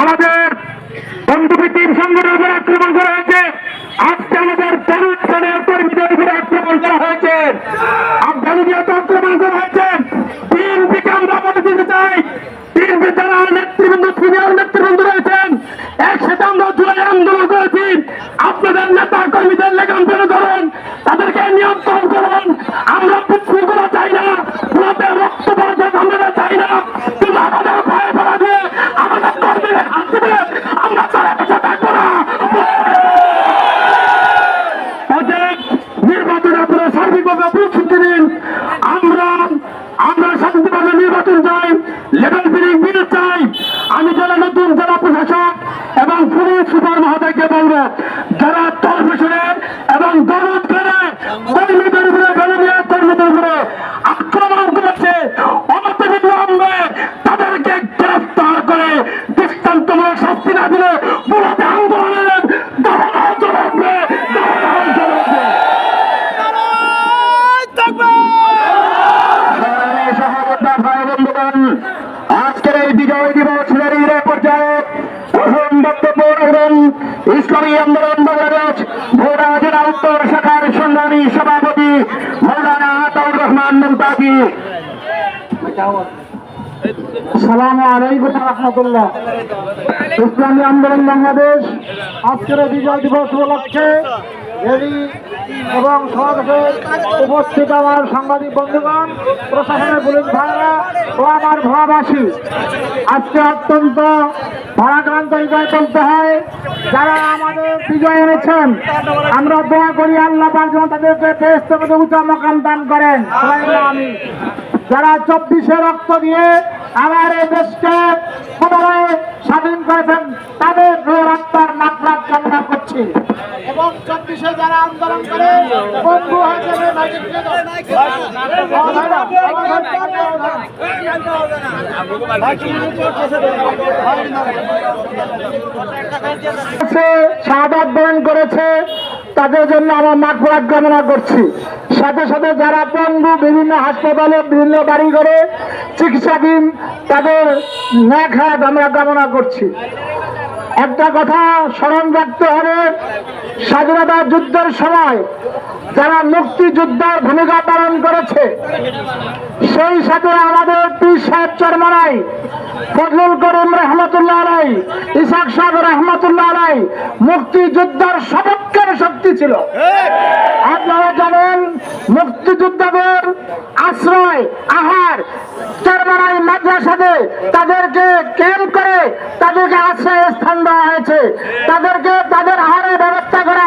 আমাদের বন্ধুপ্রীতির সংগঠনের উপর আক্রমণ করা হয়েছে। আজকে আমাদের প্রণোৎসনের কর্মীদের উপরে আক্রমণ করা হয়েছে। আফগানিয়ত আক্রমণ করা হয়েছে বিএনপিকে আমরা মনে দিতে চাই। বিএনপি যারা নেতৃবৃন্দ, সিনিয়র নেতৃবৃন্দ রয়েছেন, একসাথে আমরা জুলাই আন্দোলন করেছি। আপনাদের নেতা কর্মীদের লেখান ফেলে ধরুন, তাদেরকে নিয়ন্ত্রণ করুন আমরা বিশৃঙ্খলা চাই না ওনাদের রক্ত পড়াতে আমরা চাই না কিন্তু আমাদের ভয়ে ফেলা দিয়ে আমাদের কর্মীদের হাত থেকে আমরা তারা কাছে থাকব না অতএব নির্বাচনে আপনারা সার্বিকভাবে প্রস্তুতি নিন আমরা আমরা শান্তিভাবে নির্বাচন চাই লেভেল ফিলিং বিল চাই আমি জেলা নতুন জেলা প্রশাসক এবং পুলিশ সুপার মহাদাকে বলব, যারা তর্পেশনে এবং দরদ করে কর্মীদের উপরে বেলুনিয়া কর্মীদের উপরে আক্রমণ করেছে তাদেরকে গ্রেফতার করে দৃষ্টান্তমূলক শাস্তি না দিলে ইসলামী আন্দোলন বাংলাদেশ ভোরা জেলা উত্তর শাখার সংগ্রামী সভাপতি মৌলানা আতাউর রহমান মুমতাজি ইসলামী আন্দোলন বাংলাদেশ, আজকের বিজয় দিবস উপলক্ষে রেলি এবং সমাবেশে উপস্থিত আমার সাংবাদিক বন্ধুগণ, প্রশাসনের পুলিশ ভাইরা ও আমার ভোলাবাসী আজকে অত্যন্ত ভারাক্রান্ত হৃদয় বলতে হয়। যারা আমাদের বিজয় এনেছেন, আমরা দোয়া করি আল্লাহ পাক যেন তাদেরকে পেশ থেকে উচ্চ মকাম দান করেন। যারা চব্বিশে রক্ত দিয়ে আমার এই দেশকে করে বন্ধু হয়েছে শাহাদ বরণ করেছে, তাদের জন্য আমার মাঠ ফোরাক কামনা করছি। সাথে সাথে যারা পঙ্গু বিভিন্ন হাসপাতালে, বিভিন্ন বাড়ি ঘরে চিকিৎসাধীন, তাদের ন্যাক হাত আমরা কামনা করছি। একটা কথা স্মরণ রাখতে হবে, স্বাধীনতা যুদ্ধের সময় যারা মুক্তিযোদ্ধার ভূমিকা পালন করেছে, সেই সাথে আমাদের পীর সাহেব চরমনাই, ফজলুল করিম রহমতুল্লাহ আলাই ইসাক সাহেব রহমতুল্লাহ রাই মুক্তিযোদ্ধার সপক্ষের শক্তি ছিল। আপনারা জানেন, মুক্তিযোদ্ধাদের আশ্রয়, আহার, চরমনাই মাদ্রাসাতে তাদেরকে ক্যাম্প করে তাদেরকে আশ্রয় স্থান দেওয়া হয়েছে? তাদেরকে তাদের আহারের ব্যবস্থা করা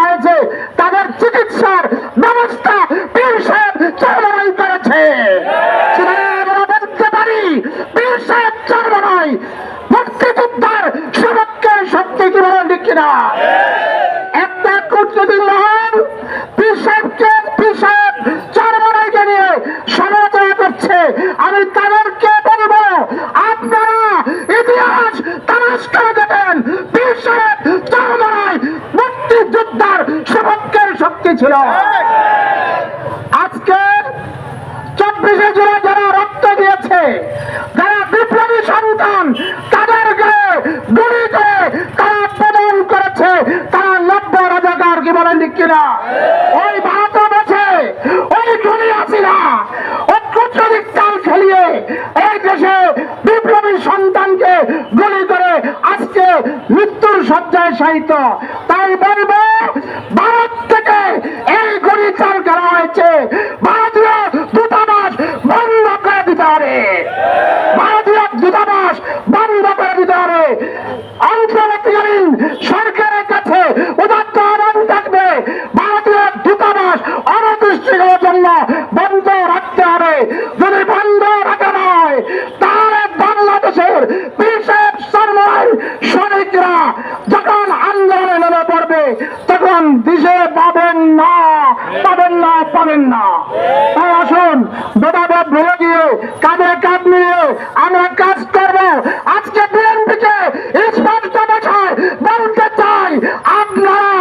শক্তি ছিল। আজকে চব্বিশে জুলাই যারা রক্ত দিয়েছে, যারা বিপ্লবী সন্তান করে তারা প্রদান করেছে। তারা নব্য রাজাকার কি বলেন কিনা? ওই ভারত ওই গুলি খেলিয়ে এই দেশে বিপ্লবী সন্তানকে গুলি করে আজকে মৃত্যুর সজ্জায় সাহিত্য তাই বলব, ভারত থেকে এই গুলি চাল করা হয়েছে ভারতীয় দূতাবাস বন্ধ করে দিতে হবে। ভারতীয় দূতাবাস বন্ধ করে দিতে হবে। অন্তর্বর্তীকালীন সরকারের কাছে উদাত্ত আহ্বান থাকবে। ভারতীয় দূতাবাস জন্য বন্ধ রাখতে হবে। যদি বন্ধ রাখা নয় তাহলে বাংলাদেশের বিশেষ সরমাই শ্রমিকরা যখন তখন দিশে পাবেন না পাবেন না পাবেন না। তাই আসুন ভেদাভেদ ভুলে গিয়ে, কাঁধে কাঁধ নিয়ে আমরা কাজ করব। আজকে বিএনপিকে স্পষ্ট ভাষায় বলতে চাই, আপনারা,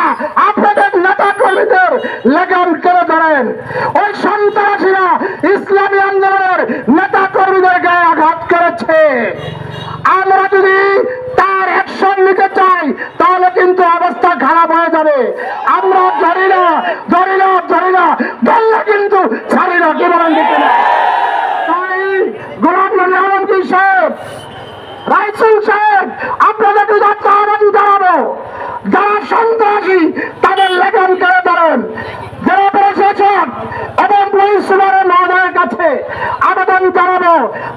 আপনাদের নেতা কর্মীদের লাগাম করে ধরেন। ওই সন্ত্রাসীরা ইসলামী আন্দোলনের নেতা কর্মীদের গায়ে আঘাত করেছে। আমরা যদি তার একশো তাহলে কিন্তু হয়ে যাবে। আমরা ধরি না ধরি না ধরি না। ধরলে কিন্তু ছাড়ি না, কি বলেন দেখি না গোলাম নবী আলমগীর সাহেব, রাইসুল সাহেব, আপনাদেরকে যাত্রা আহ্বান জানাব। যারা সন্ত্রাসী, তাদের লেখন করে ধরেন। যারা প্রশাসক এবং পুলিশ সুপারের মহোদয়ের কাছে আবেদন জানাব।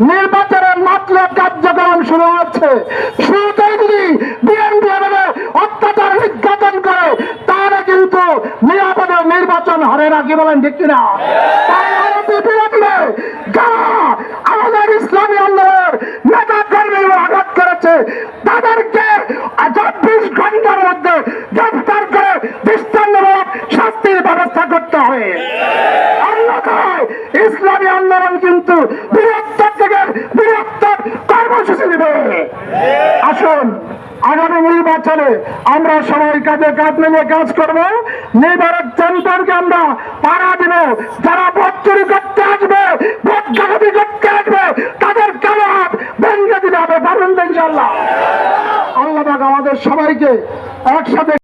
নির্বাচনের মাত্র কার্যক্রম শুরু হচ্ছে শুরুতেই যদি বিএনপি এভাবে অত্যাচার নির্যাতন করে তাহলে কিন্তু নিরাপদে নির্বাচন হবে না কি বলেন, ঠিক আমাদের ইসলামী আন্দোলনের নেতা কর্মী আঘাত করেছে, তাদেরকে চব্বিশ ঘণ্টার মধ্যে গ্রেফতার করে দৃষ্টান্তমূলক শাস্তির ব্যবস্থা করতে হবে। ইসলামী আন্দোলন কিন্তু বৃহত্তর থেকে বৃহত্তর কর্মসূচি নেবে। আসুন, আগামী নির্বাচনে আমরা সবাই কাজে কাজ মিলিয়ে কাজ করব। নির্বাচন আমরা পাড়া দিব। যারা ভোট চুরি করতে আসবে ভোট ডাকাতি করতে আসবে, তাদের কালো হাত ভেঙে দিতে হবে। তো ইনশাল্লাহ আল্লাহ আমাদের সবাইকে একসাথে